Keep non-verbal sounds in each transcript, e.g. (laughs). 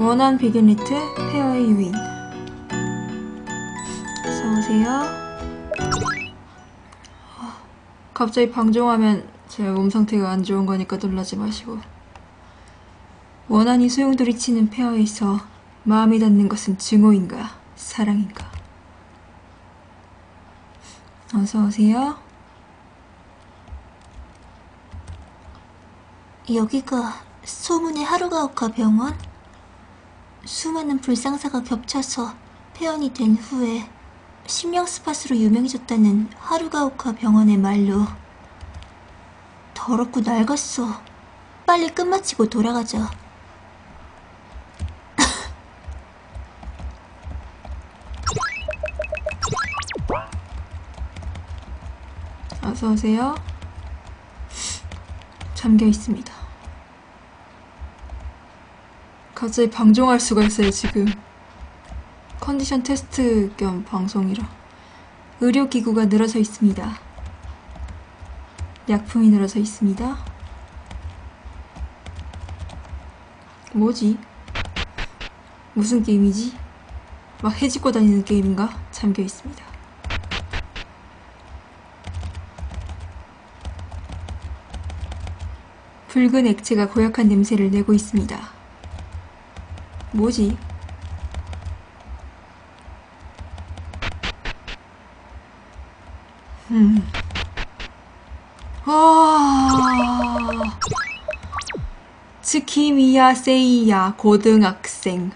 원한 비긴리트 페어의 유인. 어서오세요. 갑자기 방종하면 제 몸 상태가 안 좋은 거니까 놀라지 마시고. 원한이 소용돌이 치는 페어에 있어 마음이 닿는 것은 증오인가 사랑인가? 어서오세요. 여기가 소문의 하루가오카 병원? 수많은 불상사가 겹쳐서 폐원이 된 후에 심령 스팟으로 유명해졌다는 하루가오카 병원의 말로 더럽고 낡았어. 빨리 끝마치고 돌아가자. (laughs) 어서오세요 잠겨 있습니다 갑자기 방종할 수가 있어요 지금 컨디션 테스트 겸 방송이라 의료기구가 늘어서 있습니다 약품이 늘어서 있습니다 뭐지? 무슨 게임이지? 막 해집고 다니는 게임인가? 잠겨 있습니다 붉은 액체가 고약한 냄새를 내고 있습니다. 뭐지? 음. 아. 츠키미야 세이야 고등학생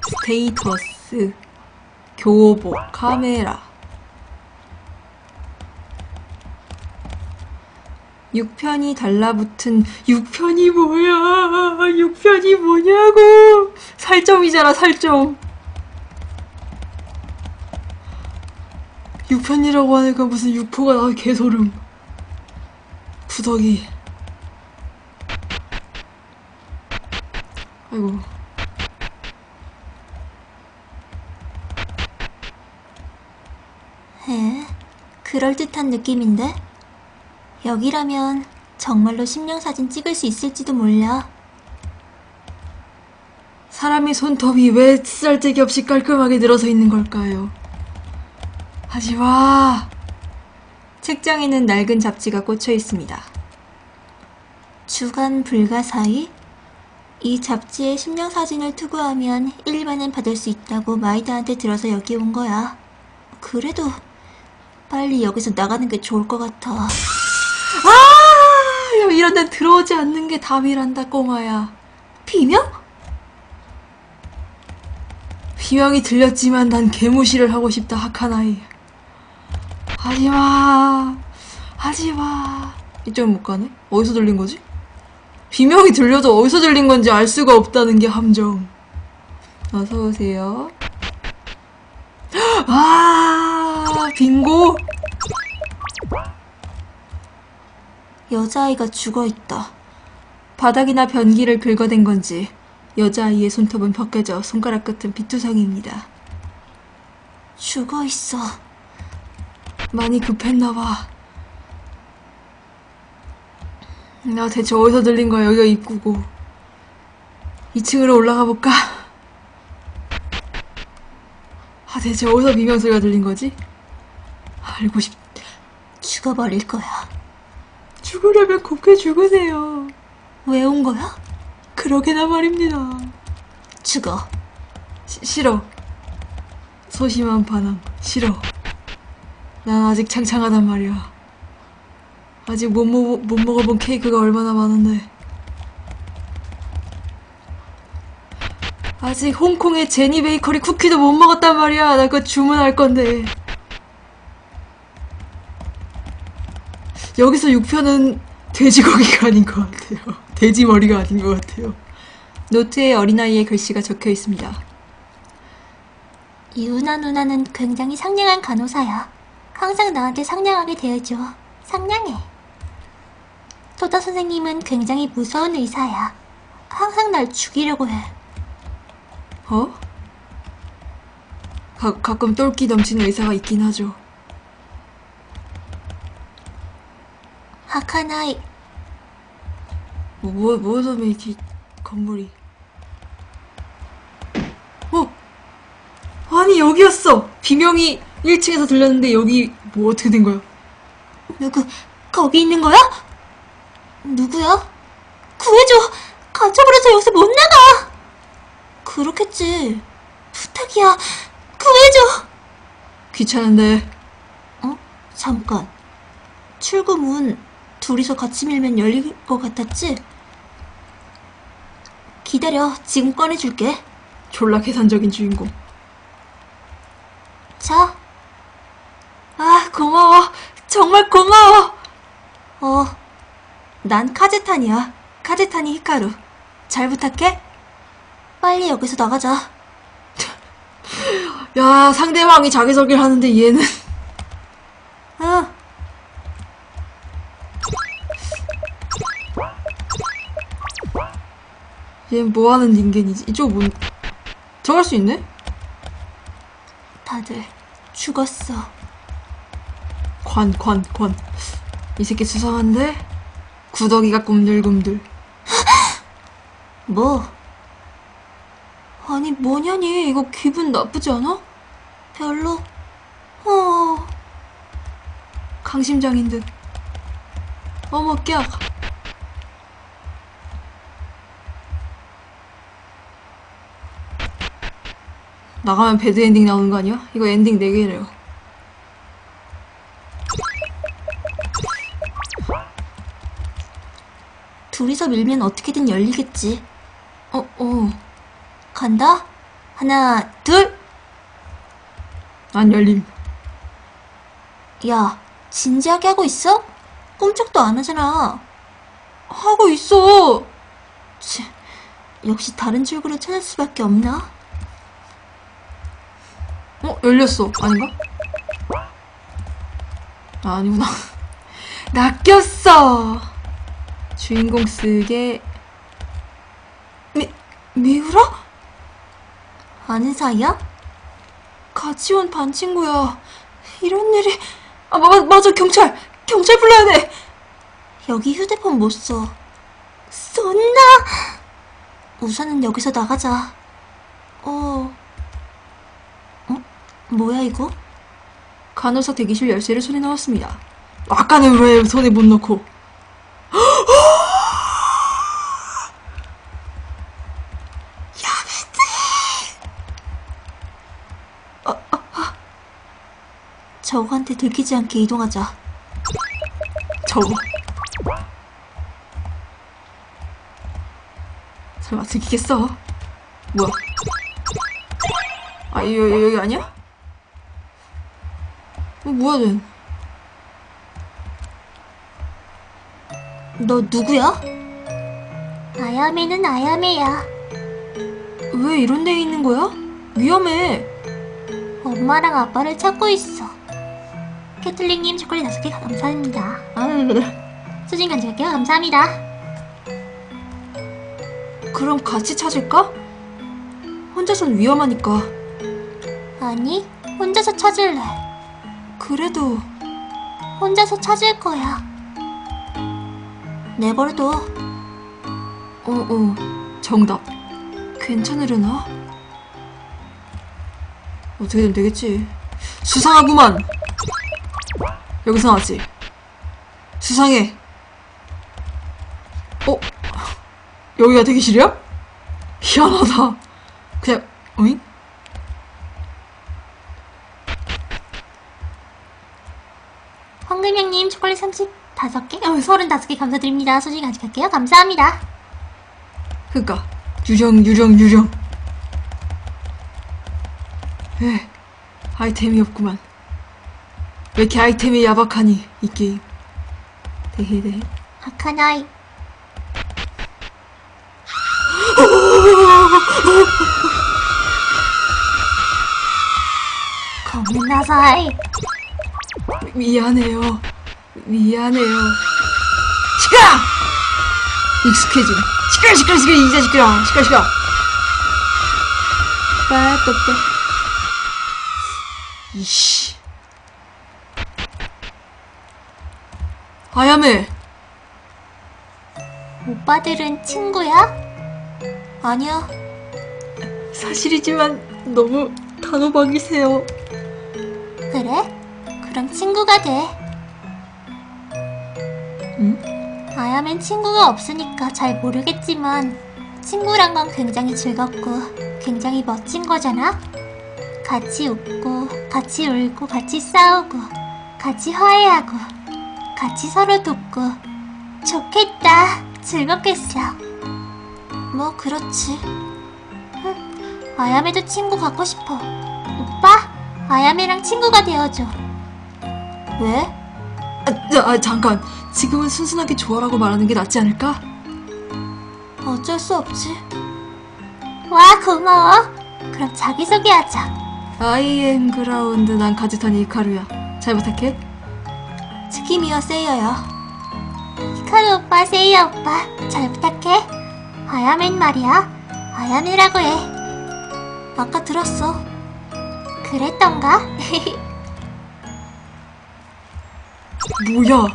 스테이터스 교복 카메라 6편이 달라붙은 6편이 뭐야? 6편이 뭐냐고? 살점이잖아 살점. 6편이라고 하니까 무슨 6포가 나와 개소름. 구더기. 아이고. 에? 그럴듯한 느낌인데? 여기라면 정말로 심령사진 찍을 수 있을지도 몰라. 사람의 손톱이 왜 쓰잘데기 없이 깔끔하게 늘어서 있는 걸까요? 하지마. 책장에는 낡은 잡지가 꽂혀 있습니다. 주간 불가사의? 이 잡지에 심령사진을 투구하면 1만원 받을 수 있다고 마이다한테 들어서 여기 온 거야. 그래도 빨리 여기서 나가는 게 좋을 것 같아. 아! 이런 데 들어오지 않는 게 답이란다, 꼬마야. 비명? 비명이 들렸지만 난 개무시를 하고 싶다, 하카나이. 하지마. 하지마. 이쪽은 못 가네? 어디서 들린 거지? 비명이 들려도 어디서 들린 건지 알 수가 없다는 게 함정. 어서오세요. (gasps) 아, 빙고? 여자아이가 죽어 있다. 바닥이나 변기를 긁어댄 건지 여자아이의 손톱은 벗겨져 손가락 끝은 비투성입니다. 죽어 있어. 많이 급했나봐. 나 대체 어디서 들린 거야? 여기가 입구고. 2층으로 올라가 볼까? 아, 대체 어디서 비명 소리가 들린 거지? 알고 싶, 죽어버릴 거야. 죽으려면 곱게 죽으세요. 왜 온 거야? 그러게나 말입니다. 죽어. 시, 싫어. 소심한 반항. 싫어. 난 아직 창창하단 말이야. 아직 못, 먹, 못 먹어본 케이크가 얼마나 많은데. 아직 홍콩의 제니 베이커리 쿠키도 못 먹었단 말이야. 나 그거 주문할 건데. 여기서 6편은 돼지고기가 아닌 것 같아요. (laughs) 돼지 머리가 아닌 것 같아요. 노트에 어린아이의 글씨가 적혀 있습니다. 이은하 누나는 굉장히 상냥한 간호사야. 항상 나한테 상냥하게 대해줘. 상냥해. 토다 선생님은 굉장히 무서운 의사야. 항상 날 죽이려고 해. 어? 가, 가끔 똘끼 넘치는 의사가 있긴 하죠. 하카나이, 뭐, 뭐, 뭐서 왜 이렇게 건물이. 여기였어! 비명이 1층에서 들렸는데 여기 뭐 어떻게 된 거야? 누구, 거기 있는 거야? 누구야? 구해줘! 갇혀버려서 여기서 못 나가! 그렇겠지. 부탁이야. 구해줘! 귀찮은데. 어? 잠깐. 출구 문 둘이서 같이 밀면 열릴 것 같았지? 기다려. 지금 꺼내줄게. 졸라 계산적인 주인공. 자. 아, 고마워. 정말 고마워. 어. 난 카제탄이야. 카제탄이 히카루. 잘 부탁해. 빨리 여기서 나가자. 야, 상대방이 자기 소개를 하는데 얘는. 응. 얘는 뭐 하는 인간이지? 이쪽 문. 들어갈 수 있네? 다들 죽었어. 관, 관, 관. 이 새끼 수상한데? 구더기가 꿈들꿈들. (gasps) 뭐? 아니, 뭐냐니. 이거 기분 나쁘지 않아? 별로. 어. 강심장인 듯. 어머, 깍. 나가면 배드 엔딩 나오는 거 아니야? 이거 엔딩 4개래요. 둘이서 밀면 어떻게든 열리겠지. 어, 어. 간다. 하나, 둘. 안 열림. 야, 진지하게 하고 있어? 꼼짝도 안 하잖아. 하고 있어! 치, 역시 다른 출구를 찾을 수밖에 없나? 어, 열렸어. 아닌가? 아, 아니구나. (laughs) 낚였어! 주인공 쓰게. 미, 미우라? 아는 사이야? 같이 온 반 친구야. 이런 일이. 아, 마, 맞아, 경찰! 경찰 불러야 돼! 여기 휴대폰 못 써. 쏜다! 우선은 여기서 나가자. 어. 어? 뭐야, 이거? 간호사 대기실 열쇠를 손에 넣었습니다. 아까는 왜 손에 못 넣고. (gasps) 저거한테 들키지 않게 이동하자. 저거. 설마 들키겠어? 뭐야? 아, 여기, 여기 아니야? 어, 뭐야, 쟤? 너 누구야? 아야메는 아야메야. 왜 이런 데 있는 거야? 위험해. 엄마랑 아빠를 찾고 있어. 캐틀링님 초콜릿 다섯 개 감사합니다. (laughs) 수진 간직할게요. 감사합니다. 그럼 같이 찾을까? 혼자선 위험하니까. 아니, 혼자서 찾을래. 그래도 혼자서 찾을 거야. 내버려둬. 어, 어. 정답. 괜찮으려나? 어떻게든 되겠지. 수상하구만! 여기서 나왔지? 수상해. 어? 여기가 대기실이야? 희한하다. 그냥, 어잉? 황금형님 초콜릿 35개, 어, 35개 감사드립니다. 수진 간직할게요. 감사합니다. 그니까, 유령, 유령, 유령. 에, 아이템이 없구만. 왜 이렇게 아이템이 야박하니, 이 게임. 대해 대해. 하카나이. 겁는 나사이. 미안해요. 미안해요. 시끄러! 익숙해짐. 시끄러, 시끄러, 시끄러, 이제 시끄러. 시끄러, 시끄러. 빠또또. 이씨. 아야메. 오빠들은 친구야? 아니야. 사실이지만 너무 단호박이세요. 그래? 그럼 친구가 돼. 응? 아야맨 친구가 없으니까 잘 모르겠지만 친구란 건 굉장히 즐겁고 굉장히 멋진 거잖아? 같이 웃고 같이 울고 같이 싸우고 같이 화해하고 같이 서로 돕고. 좋겠다. 즐겁겠어. 뭐 그렇지. 응, 아야메도 친구 갖고 싶어. 오빠? 아야메랑 친구가 되어줘 왜? 아, 자, 아, 잠깐. 지금은 순순하게 좋아라고 말하는 게 낫지 않을까? 어쩔 수 없지. 와, 고마워. 그럼 자기소개하자. I am 그라운드 난 가즈타니 이카루야. 잘 부탁해. 스키미와 세이어야. 히카루 오빠, 세이어 오빠, 잘 부탁해. 아야맨 말이야. 아야메라고 해. 아까 들었어. 그랬던가? (laughs) 뭐야?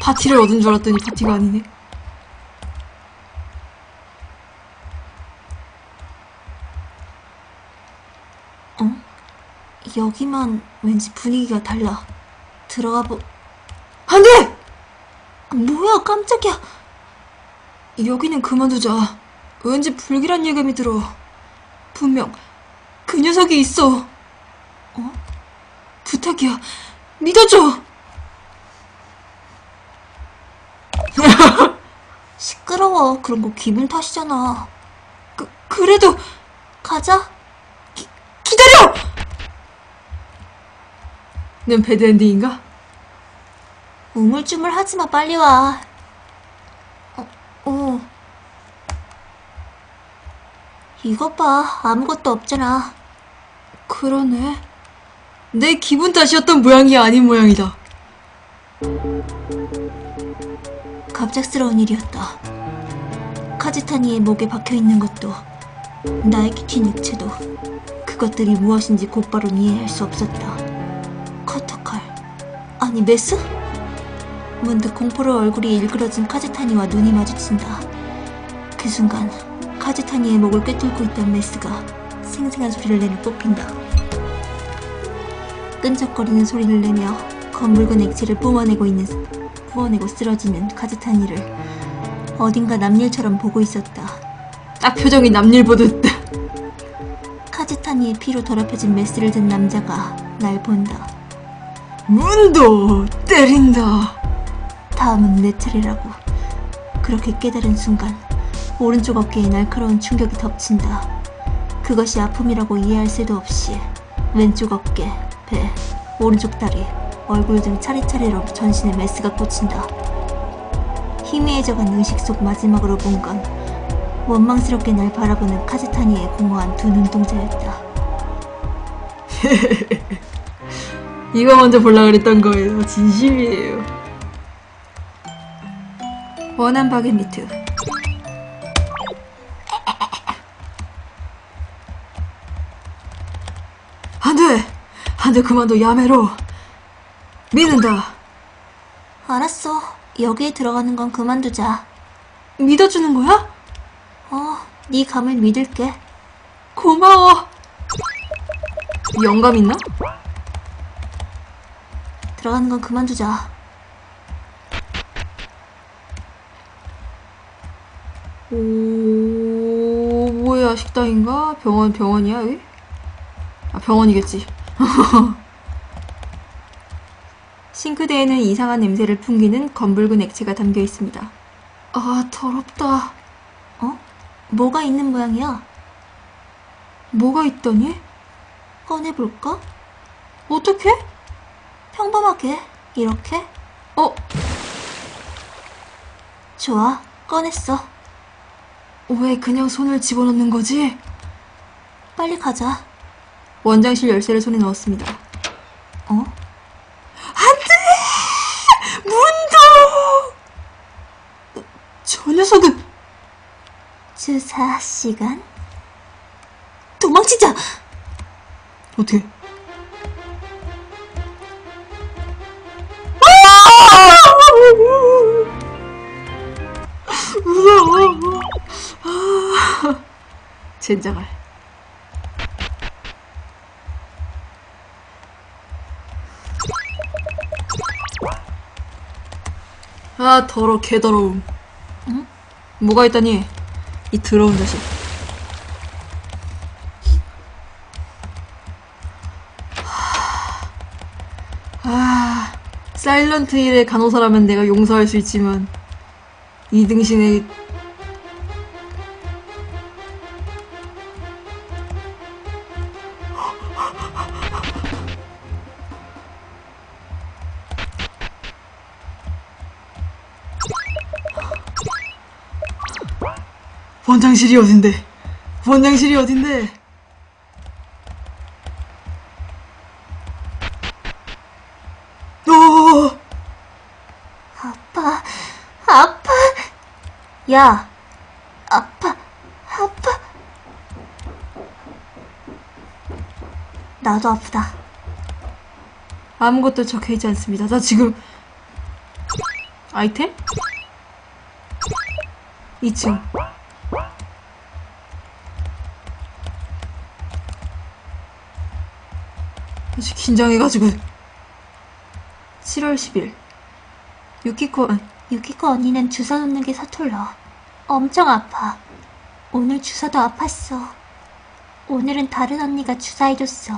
파티를 얻은 줄 알았더니 파티가 아니네. 어? 여기만 왠지 분위기가 달라. 들어가 보... 안 돼! 뭐야, 깜짝이야. 여기는 그만두자. 왠지 불길한 예감이 들어. 분명 그 녀석이 있어. 어? 부탁이야. 믿어줘. (laughs) 시끄러워. 그런 거 기분 탓이잖아. 그, 그래도 가자. 기다려! 는 배드엔딩인가? 우물쭈물 하지 마, 빨리 와. 어, 어. 이것 봐, 아무것도 없잖아. 그러네. 내 기분 탓이었던 모양이 아닌 모양이다. 갑작스러운 일이었다. 카즈타니의 목에 박혀 있는 것도, 나의 키킨 액체도, 그것들이 무엇인지 곧바로 이해할 수 없었다. 커터칼. 아니, 메스? 문득 공포로 얼굴이 일그러진 카즈타니와 눈이 마주친다. 그 순간, 카즈타니의 목을 꿰뚫고 있던 메스가 생생한 소리를 내며 뽑힌다. 끈적거리는 소리를 내며 검붉은 액체를 뿜어내고 있는 뿜어내고 쓰러지는 카즈타니를 어딘가 남일처럼 보고 있었다. 딱 표정이 남일 보듯. 카즈타니의 피로 더럽혀진 메스를 든 남자가 날 본다. 문도 때린다. 다음은 내 차례라고. 그렇게 깨달은 순간 오른쪽 어깨에 날카로운 충격이 덮친다. 그것이 아픔이라고 이해할 새도 없이 왼쪽 어깨, 배, 오른쪽 다리, 얼굴 등 차례차례로 전신에 메스가 꽂힌다. 희미해져간 의식 속 마지막으로 본 건 원망스럽게 날 바라보는 카즈타니의 공허한 두 눈동자였다. (laughs) 이거 먼저 볼라 그랬던 거예요. 진심이에요. 원한 바게니트. 안 돼! 안 돼, 그만둬, 야매로. 믿는다. 알았어. 여기에 들어가는 건 그만두자. 믿어주는 거야? 어, 네 감을 믿을게. 고마워. 영감 있나? 들어가는 건 그만두자. 오, 뭐야, 식당인가? 병원, 병원이야, 여기? 아, 병원이겠지. (laughs) 싱크대에는 이상한 냄새를 풍기는 검붉은 액체가 담겨 있습니다. 아, 더럽다. 어? 뭐가 있는 모양이야? 뭐가 있더니? 꺼내볼까? 어떻게? 평범하게. 이렇게? 어, 좋아. 꺼냈어. 왜 그냥 손을 집어넣는 거지? 빨리 가자. 원장실 열쇠를 손에 넣었습니다. 어? 저 녀석은 주사 시간? 도망치자! 어떻게? 무서워. 젠장할. 아 더러 개더러움. 뭐가 있다니? 이 더러운 자식. 아 사일런트 힐의 간호사라면 내가 용서할 수 있지만 이 등신의 원장실이 어딘데? 원장실이 어딘데? 오! 아파, 아파. 야, 아파, 아파. 나도 아프다. 아무것도 적혀있지 않습니다. 나 지금 아이템? 2층 긴장해가지고 7월 10일 유키코 유키코 언니는 주사 놓는 게 서툴러. 엄청 아파. 오늘 주사도 아팠어. 오늘은 다른 언니가 주사해줬어.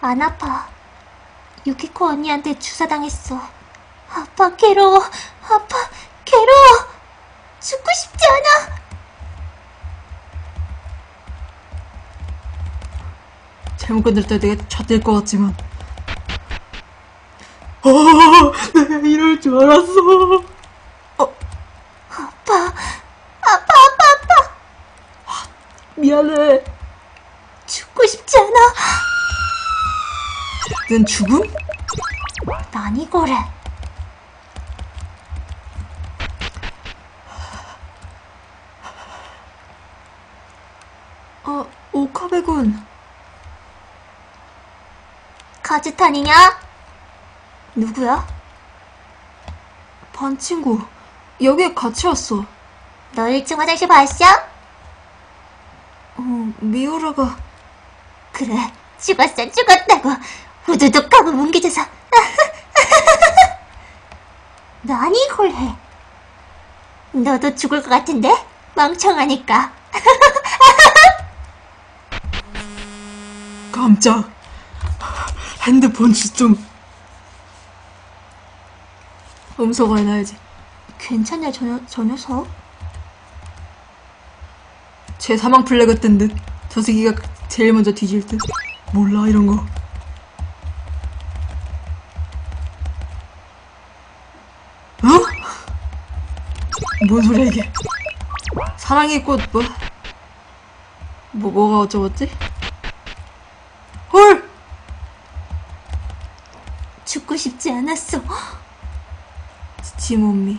안 아파. 유키코 언니한테 주사 당했어. 아파, 괴로워. 아파, 괴로워. 죽고 싶지 않아. 잘못 건드렸다 내가 젖될 것 같지만 어, 내가 이럴 줄 알았어 아파, 아파, 아파, 아파. 미안해 죽고 싶지 않아. 넌 죽음? 난 이거래. 어, 오카베군 카즈탄이냐? 누구야? 반 친구 여기에 같이 왔어 너 1층 화장실 봤어? 어, 미우라가 그래, 죽었어, 죽었다고. 우두둑 하고 뭉개져서. (laughs) 난 이걸 해. 너도 죽을 것 같은데? 멍청하니까. (laughs) 깜짝 핸드폰 주좀 음소거 해놔야지 괜찮냐, 저, 녀- 저 녀석? 제 사망 플래그 뜬 듯. 저 새끼가 제일 먼저 뒤질 듯. 몰라 이런 거. 어? 뭔 소리야 이게? 사랑의 꽃 뭐? 뭐 뭐가 어쩌겠지? 헐! 죽고 싶지 않았어. 지몸미.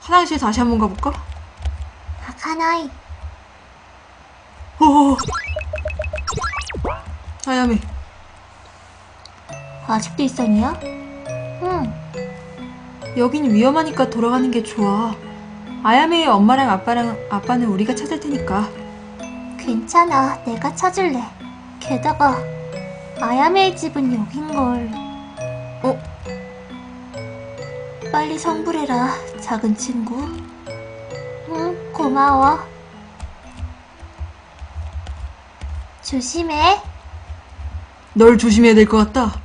화장실 다시 한번 가볼까? 가나이. 오. 아야미. 아직도 있었냐? 응. 여긴 위험하니까 돌아가는 게 좋아. 아야미의 엄마랑 아빠랑 아빠는 우리가 찾을 테니까. 괜찮아. 내가 찾을래. 게다가 아야메의 집은 여긴걸. 어? 빨리 성불해라, 작은 친구. 응, 고마워. 조심해. 널 조심해야 될 것 같다.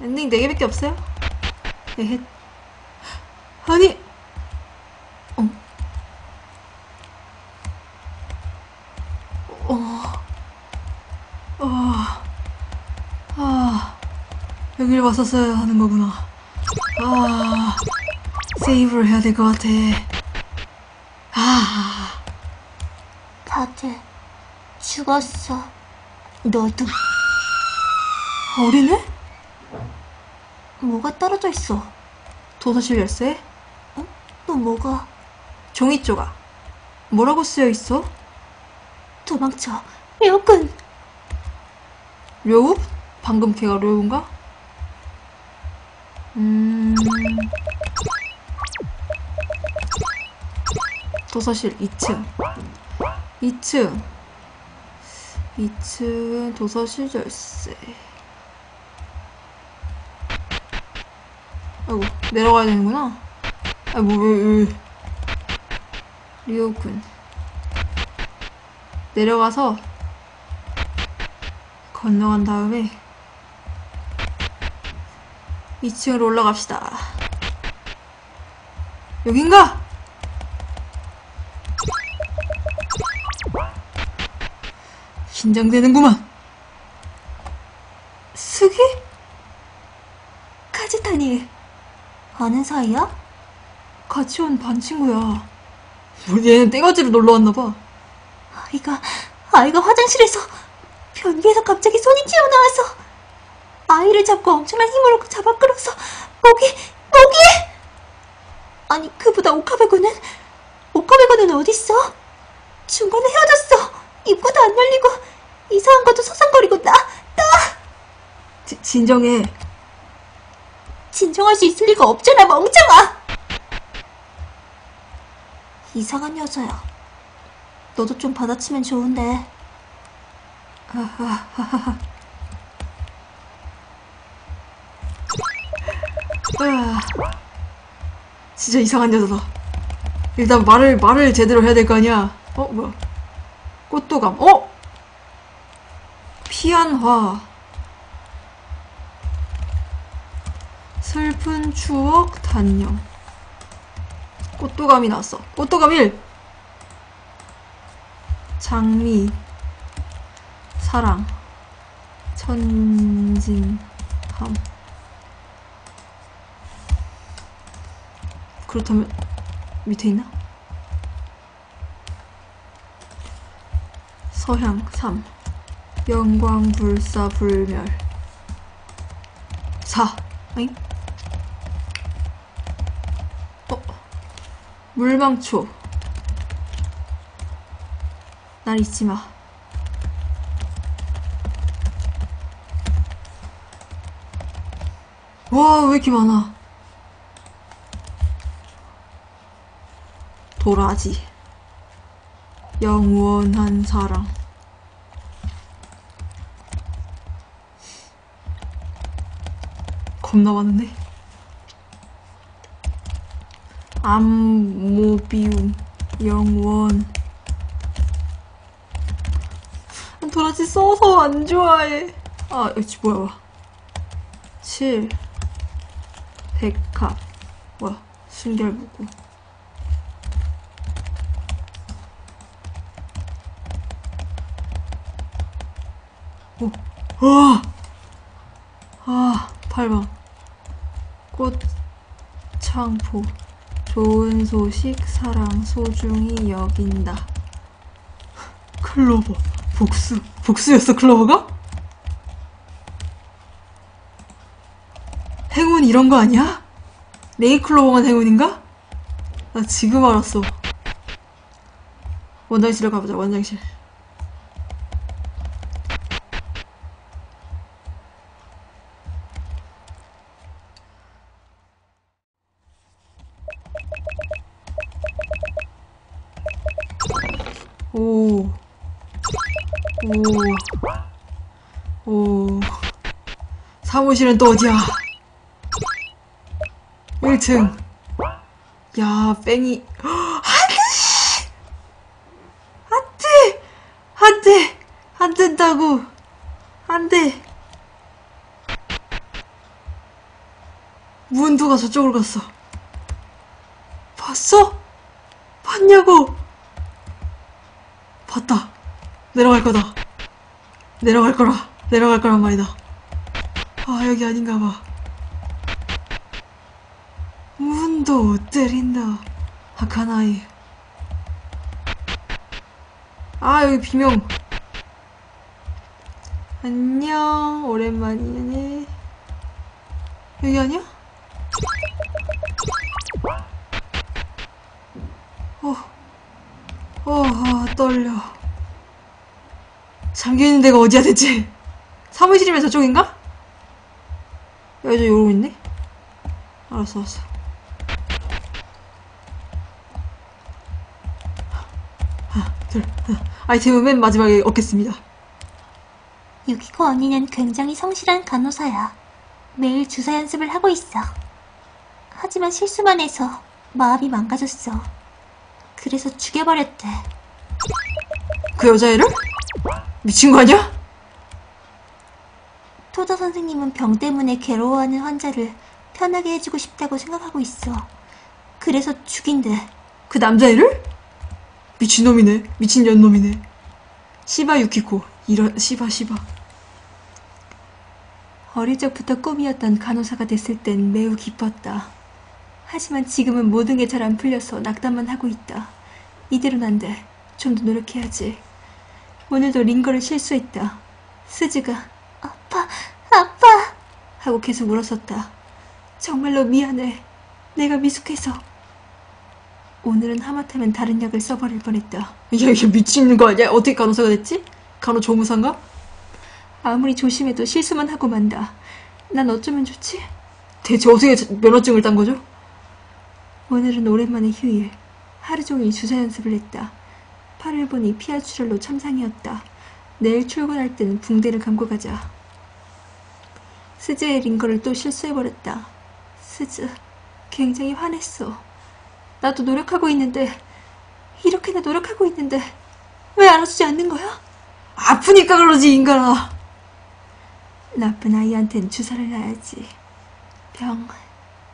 엔딩 4개밖에 없어요? 에헷. 아니. 어. 어. 어. 아. 여길 왔었어야 하는 거구나. 아. 세이브를 해야 될 것 같아. 아. 다들 죽었어. 너도 어리네? 뭐가 떨어져 있어? 도서실 열쇠? 또 뭐가? 종이 조각. 뭐라고 쓰여 있어? 도망쳐. 료군. 료우? 방금 걔가 료우인가? 음. 도서실 2층. 2층. 2층 도서실 절세. 아이고 내려가야 되는구나. 뭐, 아이고 왜, 왜. 리오군. 내려가서 건너간 다음에 2층으로 올라갑시다. 여긴가? 긴장되는구만. 스기? 카즈타니. 아는 사이야? 같이 온 반 친구야. 뭐 얘는 떼가지로 놀러 왔나봐. 아이가, 아이가 화장실에서 변기에서 갑자기 손이 잡고 엄청난 힘으로 잡아 끌어서 목이, 목이! 아니, 그보다 오카베고는, 오카베고는 어딨어? 중간에 헤어졌어. 입구도 안 열리고, 이상한 것도 서성거리고, 나, 나! 지- 진정해. 진정할 수 있을 리가 없잖아, 멍청아! 이상한 여자야. 너도 좀 받아치면 좋은데. 아, 진짜 이상한 여자다. 일단 말을 말을 제대로 해야 될 거 아니야. 어 뭐야? 꽃도감. 어? 피안화. 슬픈 추억 단념. 꽃도감이 나왔어. 꽃도감 1. 장미. 사랑. 천진함. 그렇다면 밑에 있나? 서향 3 영광 불사 불멸 4 아잉? 어 물망초 날 잊지 마 와, 왜 이렇게 많아? 도라지. 영원한 사랑. 겁나 많은데? 암모비움. 영원. 도라지 써서 안 좋아해. 아 여기 뭐야 7 백합. 뭐야 순결무구 와, 아, 8번. 꽃, 창포. 좋은 소식, 사랑, 소중히 여긴다. 클로버. 복수. 복수였어, 클로버가? 행운 이런 거 아니야? 네이클로버만 행운인가? 나 지금 알았어. 원장실에 가보자, 원장실. 오. 오. 사무실은 또 어디야? 1층. 야, 뺑이. 안 돼! 안 돼! 안 돼! 안 된다고! 안 돼! 문도가 저쪽으로 갔어. 봤어? 봤냐고! 봤다. 내려갈 거다. 내려갈 거라. 내려갈 거란 말이다. 아, 여기 아닌가 봐. 문도 때린다. 하카나이. 아, 여기 비명. 안녕. 오랜만이네. 여기 아니야? 어. 어, 아, 떨려. 잠겨있는 데가 어디야, 대체? 사무실이면 저쪽인가? 여기 저 이러고 있네? 알았어, 알았어. 하나, 둘, 하나. 아이템은 맨 마지막에 얻겠습니다. 유키코 언니는 굉장히 성실한 간호사야. 매일 주사 연습을 하고 있어. 하지만 실수만 해서 마음이 망가졌어. 그래서 죽여버렸대. 그 여자애를? 미친 거 아니야? 토자 선생님은 병 때문에 괴로워하는 환자를 편하게 해주고 싶다고 생각하고 있어. 그래서 죽인대. 그 남자애를? 미친놈이네. 미친년놈이네. 시바 유키코. 이런, 시바, 시바. 어릴 적부터 꿈이었던 간호사가 됐을 땐 매우 기뻤다. 하지만 지금은 모든 게 잘 안 풀려서 낙담만 하고 있다. 이대로는 안 돼. 좀 더 노력해야지. 오늘도 링거를 실수했다. 스즈가 아빠, 아빠! 하고 계속 울었었다. 정말로 미안해. 내가 미숙해서. 오늘은 하마터면 다른 약을 써버릴 뻔했다. 야, 이게 미치는 거 아니야? 어떻게 간호사가 됐지? 간호조무사인가? 아무리 조심해도 실수만 하고 만다. 난 어쩌면 좋지? 대체 어떻게 저- 면허증을 딴 거죠? 오늘은 오랜만에 휴일. 하루 종일 주사 연습을 했다. 팔을 보니 피할 출혈로 참상이었다. 내일 출근할 때는 붕대를 감고 가자. 스즈의 링거를 또 실수해버렸다. 스즈, 굉장히 화냈어. 나도 노력하고 있는데, 이렇게나 노력하고 있는데, 왜 알아주지 않는 거야? 아프니까 그러지, 인간아. 나쁜 아이한텐 주사를 놔야지. 병,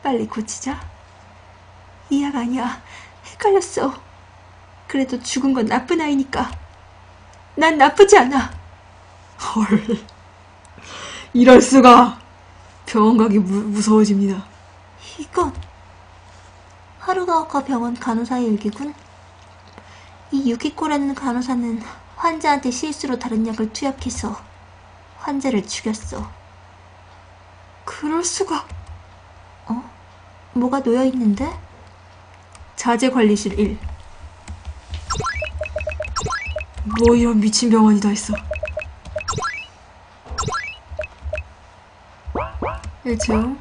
빨리 고치자. 이약 아니야. 헷갈렸어. 그래도 죽은 건 나쁜 아이니까. 난 나쁘지 않아. 헐. 이럴 수가. 병원 가기 무, 무서워집니다. 이건 하루가 오카 병원 간호사의 일기군. 이 유키코라는 간호사는 환자한테 실수로 다른 약을 투약해서 환자를 죽였어. 그럴 수가. 어? 뭐가 놓여 있는데? 자재 관리실 1. 뭐 이런 미친 병원이 다 있어. 1층.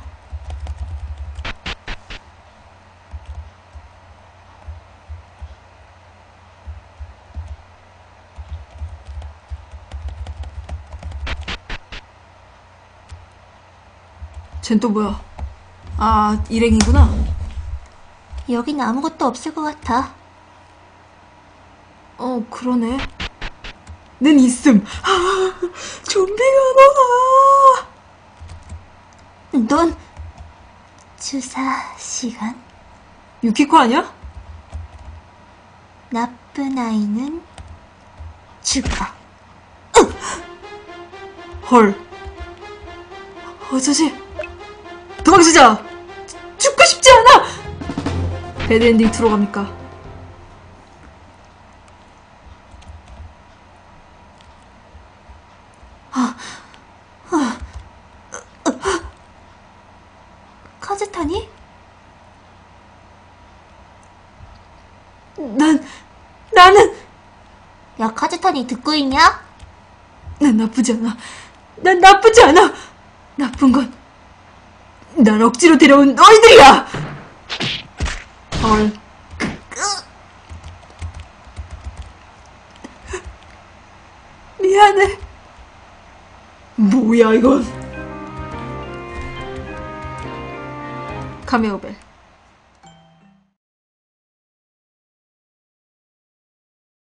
쟨 또 뭐야? 아, 일행이구나. 여긴 아무것도 없을 것 같아. 어, 그러네. 는 있음. 아, 좀비가 너나. 넌 주사 시간 유키코 아니야? 나쁜 아이는 죽어. 헐. 어쩌지? 도망치자! 죽고 싶지 않아! 배드엔딩 투로 갑니까? 카즈타니? 난, 나는, 야 카즈타니 듣고 있냐? 난 나쁘지 않아. 난 나쁘지 않아! 나쁜 건, 날 억지로 데려온 너희들이야! 헐. 미안해. 뭐야, 이건. 카메오벨.